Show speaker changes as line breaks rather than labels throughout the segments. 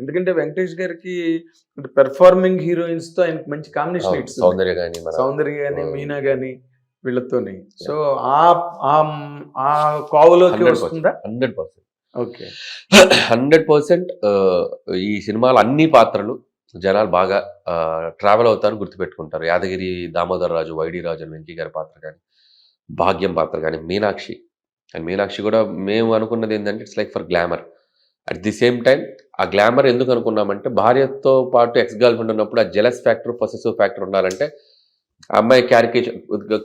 ఎందుకంటే వెంకటేష్ గారికి పెర్ఫార్మింగ్ హీరోయిన్స్తో ఆయనకి మంచి కాంబినేషన్.
సౌందర్య కానీ
సౌందర్య గాని. మీనా గాని వీళ్ళతోని. సో ఆ ఆ- కోవలోకి వస్తుందా?
Hundred percent.
Okay.
Hundred percent ఈ సినిమాలో అన్ని పాత్రలు జనాలు బాగా ట్రావెల్ అవుతారు గుర్తుపెట్టుకుంటారు. యాదగిరి దామోదర్ రాజు వైడి రాజు అని వెంకీ గారి పాత్ర కానీ భాగ్యం పాత్ర కానీ మీనాక్షి. అండ్ మీనాక్షి కూడా మేము అనుకున్నది ఏంటంటే it's like for glamour at the same time ఆ గ్లామర్ ఎందుకు అనుకున్నామంటే భార్యతో పాటు ఎక్స్ గర్ల్ ఫ్రెండ్ ఉన్నప్పుడు ఆ జెలస్ ఫ్యాక్టర్ పొసెసివ్ ఫ్యాక్టర్ ఉండాలంటే అమ్మాయి క్యారికేచర్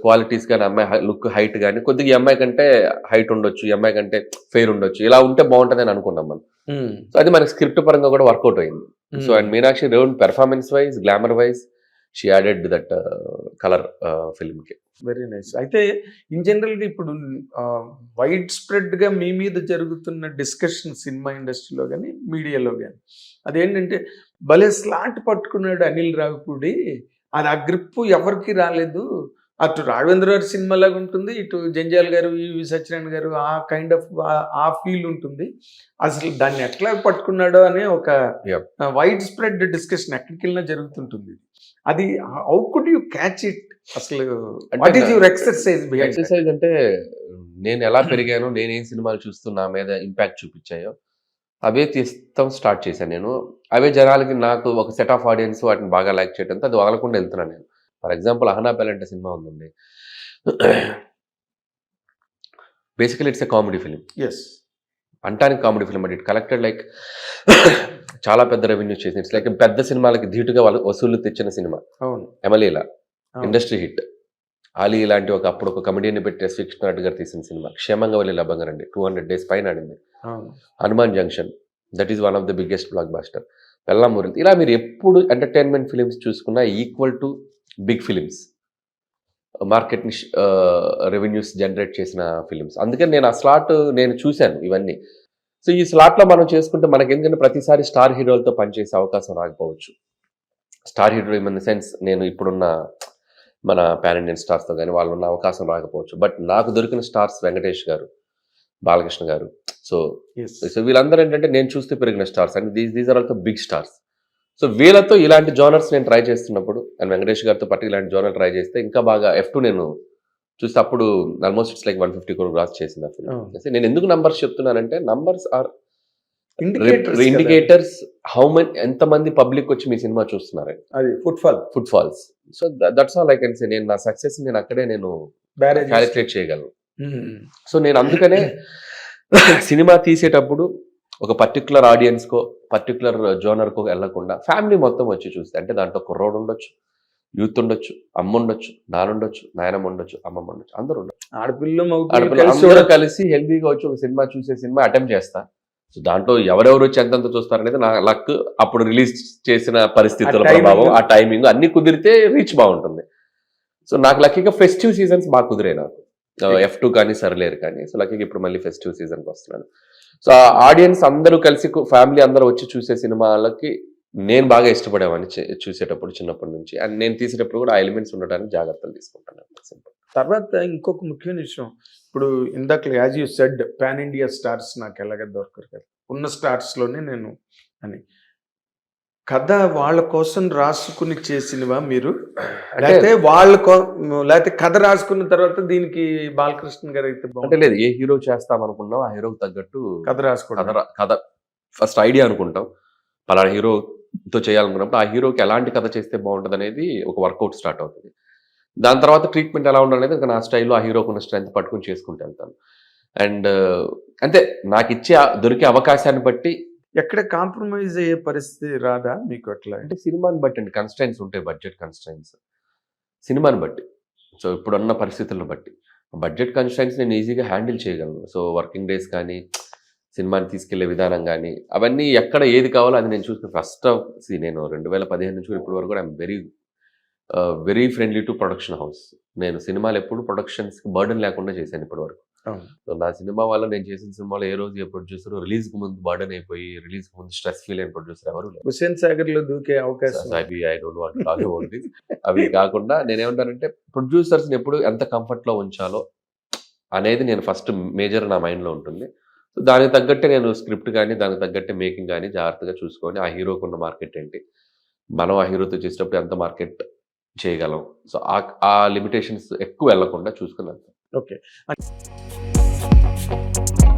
క్వాలిటీస్ కానీ అమ్మాయి లుక్ హైట్ కానీ కొద్దిగా ఈ అమ్మాయి కంటే హైట్ ఉండొచ్చు ఈ అమ్మాయి కంటే ఫెయిర్ ఉండొచ్చు ఇలా ఉంటే బాగుంటుంది అని అనుకున్నాం మనం. సో అది మనకి స్క్రిప్ట్ పరంగా కూడా వర్కౌట్ అయింది. So and Meenakshi road performance wise glamour wise she added that colour ఫిల్మ్కి.
Very nice అయితే ఇన్ జనరల్గా ఇప్పుడు వైడ్ స్ప్రెడ్గా మీ మీద జరుగుతున్న డిస్కషన్ సినిమా ఇండస్ట్రీలో కానీ మీడియాలో కానీ అదేంటంటే భలే స్లాట్ పట్టుకున్నాడు అనిల్ రావిపూడి. అది ఆ గ్రిప్ ఎవరికి రాలేదు. అటు రాఘవేంద్ర గారి సినిమా లాగా ఉంటుంది ఇటు జంజాల్ గారు ఈవి సత్యనారాయణ గారు ఆ కైండ్ ఆఫ్ ఆ ఫీల్ ఉంటుంది. అసలు దాన్ని ఎట్లా పట్టుకున్నాడో అనే ఒక. వైడ్ స్ప్రెడ్ డిస్కషన్ ఎక్కడికి వెళ్ళినా జరుగుతుంటుంది. అది how could you catch it అసలు
అంటే
what is your exercise
exercise అంటే నేను ఎలా పెరిగాను నేను ఏం సినిమాలు చూస్తూ నా మీద ఇంపాక్ట్ చూపించాయో అవే తీస్తాం స్టార్ట్ చేశాను నేను. అవే జనాలకి నాకు ఒక సెట్ ఆఫ్ ఆడియన్స్ వాటిని బాగా లైక్ చేయడంతో అది వదలకుండా వెళ్తున్నాను నేను. ఫర్ ఎగ్జాంపుల్ అహనా పెలంటే సినిమా ఉందండి. Basically it's a comedy film
yes
అంటానికి కామెడీ ఫిల్మ్ అంటే ఇట్ కలెక్టెడ్ లైక్ చాలా పెద్ద రెవెన్యూ చేసింది. ఇట్స్ లైక్ పెద్ద సినిమాలకి ధీటుగా వాళ్ళు వసూలు తెచ్చిన సినిమా.
అవును.
ఎమలీల. ఇండస్ట్రీ హిట్ ఆలీ ఇలాంటి ఒక అప్పుడు ఒక కమెడీని పెట్టి ఎస్ విష్ణునాథ్ గారు తీసిన సినిమా. క్షేమంగా వెళ్ళి లభంగా రండి. టూ హండ్రెడ్ డేస్ పైన ఆడింది Hanuman junction. That is one of the biggest blockbuster పెళ్ళామూరి ఇలా మీరు ఎప్పుడు ఎంటర్టైన్మెంట్ ఫిలిమ్స్ చూసుకున్నా ఈక్వల్ టు బిగ్ ఫిలిమ్స్ మార్కెట్ని రెవెన్యూస్ జనరేట్ చేసిన ఫిలిమ్స్ అందుకని నేను ఆ స్లాట్ నేను చూశాను ఇవన్నీ. సో ఈ స్లాట్లో మనం చేసుకుంటే మనకి ఎందుకంటే ప్రతిసారి స్టార్ హీరోలతో పనిచేసే అవకాశం రాకపోవచ్చు. Star hero in the sense నేను ఇప్పుడున్న మన పాన్ ఇండియన్ స్టార్స్తో కానీ వాళ్ళు ఉన్న అవకాశం రాకపోవచ్చు. బట్ నాకు దొరికిన స్టార్స్ వెంకటేష్ గారు బాలకృష్ణ గారు. సో సో వీళ్ళందరూ ఏంటంటే నేను చూస్తూ పెరిగిన stars and these these are also big stars so వీళ్ళతో ఇలాంటి జోనర్స్ నేను ట్రై చేస్తున్నప్పుడు అండ్ వెంకటేష్ గారితో పాటు ఇలాంటి జోనర్ ట్రై చేస్తే ఇంకా బాగా ఎఫ్ టూ నేను చూస్తే అప్పుడు almost it's like one fifty crore gross చేసింది ఆ
Oh.
ఫిల్మ్ నేను ఎందుకు నంబర్స్ చెప్తున్నానంటే numbers are
indicators
indicators how men ఎంతమంది పబ్లిక్ వచ్చి మీ సినిమా చూస్తున్నారు.
అది footfall
foot falls so that's all I can say నేను నా సక్సెస్ నేను అక్కడే నేను క్యాలిక్యులేట్ చేయగలను. సో నేను అందుకనే సినిమా తీసేటప్పుడు ఒక పర్టికులర్ ఆడియన్స్కో పర్టికులర్ జోనర్కో వెళ్ళకుండా ఫ్యామిలీ మొత్తం వచ్చి చూస్తే అంటే దాంట్లో కుర్రోడు ఉండొచ్చు యూత్ ఉండొచ్చు అమ్మ ఉండొచ్చు నానుండొచ్చు నాయనమ్మ ఉండొచ్చు అమ్మమ్మ ఉండొచ్చు అందరూ ఉండొచ్చు.
ఆడపిల్ల
ఆడపిల్ల
కలిసి
అందరూ కలిసి హెల్దీగా వచ్చి ఒక సినిమా చూసే సినిమా అటెంప్ట్ చేస్తా. సో దాంట్లో ఎవరెవరు వచ్చి ఎంతెంత చూస్తారనేది నా లక్ అప్పుడు రిలీజ్ చేసిన పరిస్థితుల. ప్రభావం ఆ టైమింగ్ అన్ని కుదిరితే రీచ్ బాగుంటుంది. సో నాకు లక్కీగా ఫెస్టివ్ సీజన్స్ బాగా కుదిరాయి నాకు. ఎఫ్ టూ కానీ సరిలేరు కానీ సో లక్కీగా ఇప్పుడు మళ్ళీ ఫెస్టివ్ సీజన్కి వస్తున్నాను సో ఆడియన్స్ అందరూ కలిసి ఫ్యామిలీ అందరూ వచ్చి చూసే సినిమాలకి నేను బాగా ఇష్టపడేవాడిని చూసేటప్పుడు చిన్నప్పటి నుంచి. అండ్ నేను తీసేటప్పుడు కూడా ఆ ఎలిమెంట్స్ ఉండడానికి జాగ్రత్తలు తీసుకుంటాను.
తర్వాత ఇంకొక ముఖ్యమైన విషయం. ఇప్పుడు ఇందాక as you said pan India stars నాకు ఎలాగ దొరకరు కదా. ఉన్న స్టార్స్లోనే నేను అని. కథ వాళ్ళ కోసం రాసుకుని చేసినవా మీరు? లేకపోతే వాళ్ళ లేకపోతే కథ రాసుకున్న తర్వాత దీనికి బాలకృష్ణ గారు అయితే
అంటే
బాగుంటుంది
లేదు ఏ హీరో చేస్తాం అనుకున్నాం ఆ హీరోకి తగ్గట్టు
కథ
కథ
రాసుకోవడం
రా- కథ ఫస్ట్ ఐడియా అనుకుంటాం. పలానా హీరోతో చేయాలనుకున్నప్పుడు ఆ హీరోకి ఎలాంటి కథ చేస్తే బాగుంటుంది అనేది ఒక వర్కౌట్ స్టార్ట్ అవుతుంది. దాని తర్వాత ట్రీట్మెంట్ ఎలా ఉండాలనేది ఇంకా నా స్టైల్లో ఆ హీరోకి ఉన్న స్ట్రెంత్ పట్టుకుని చేసుకుంటూ వెళ్తాను. అండ్ అంతే నాకు ఇచ్చే దొరికే అవకాశాన్ని బట్టి
ఎక్కడ కాంప్రమైజ్ అయ్యే పరిస్థితి రాదా మీకు అట్లా?
అంటే సినిమాని బట్టి అండి. కన్స్టెంట్స్ ఉంటాయి బడ్జెట్ కన్స్టెంట్స్ సినిమాని బట్టి. సో ఇప్పుడున్న పరిస్థితులను బట్టి. బడ్జెట్ కన్స్టెంట్స్ నేను ఈజీగా హ్యాండిల్ చేయగలను. సో వర్కింగ్ డేస్ కానీ సినిమాని తీసుకెళ్ళే విధానం కానీ అవన్నీ ఎక్కడ ఏది కావాలో అది నేను చూసుకుని ఫస్ట్ ఆఫ్ సి నేను రెండు వేల పదిహేను నుంచి ఇప్పటి వరకు I'm very very friendly to production house నేను సినిమాలు ఎప్పుడు ప్రొడక్షన్స్కి బర్డన్ లేకుండా చేశాను ఇప్పటి వరకు. సో నా సినిమా వల్ల నేను చేసిన సినిమాలో ఏ రోజు ఏ ప్రొడ్యూసర్ రిలీజ్కి ముందు బర్డన్ అయిపోయి రిలీజ్కి ముందు స్ట్రెస్ ఫీల్ అయిన ప్రొడ్యూసర్ ఎవరు
హుసేన్ సాగర్లో దూకే అవకాశం
అవి I don't want talk about this. అవి కాకుండా నేనేమంటానంటే ప్రొడ్యూసర్స్ ఎప్పుడు ఎంత కంఫర్ట్లో ఉంచాలో అనేది నేను ఫస్ట్ మేజర్ నా మైండ్లో ఉంటుంది. సో దానికి తగ్గట్టే నేను స్క్రిప్ట్ కానీ దానికి తగ్గట్టే మేకింగ్ కానీ జాగ్రత్తగా చూసుకొని ఆ హీరోకు ఉన్న మార్కెట్ ఏంటి? మనం ఆ హీరోతో చేసేటప్పుడు ఎంత మార్కెట్ చేయగలం? సో ఆ లిమిటేషన్స్ ఎక్కువ వెళ్ళకుండా చూసుకుని వెళ్తాం
ఓకే. Thank you.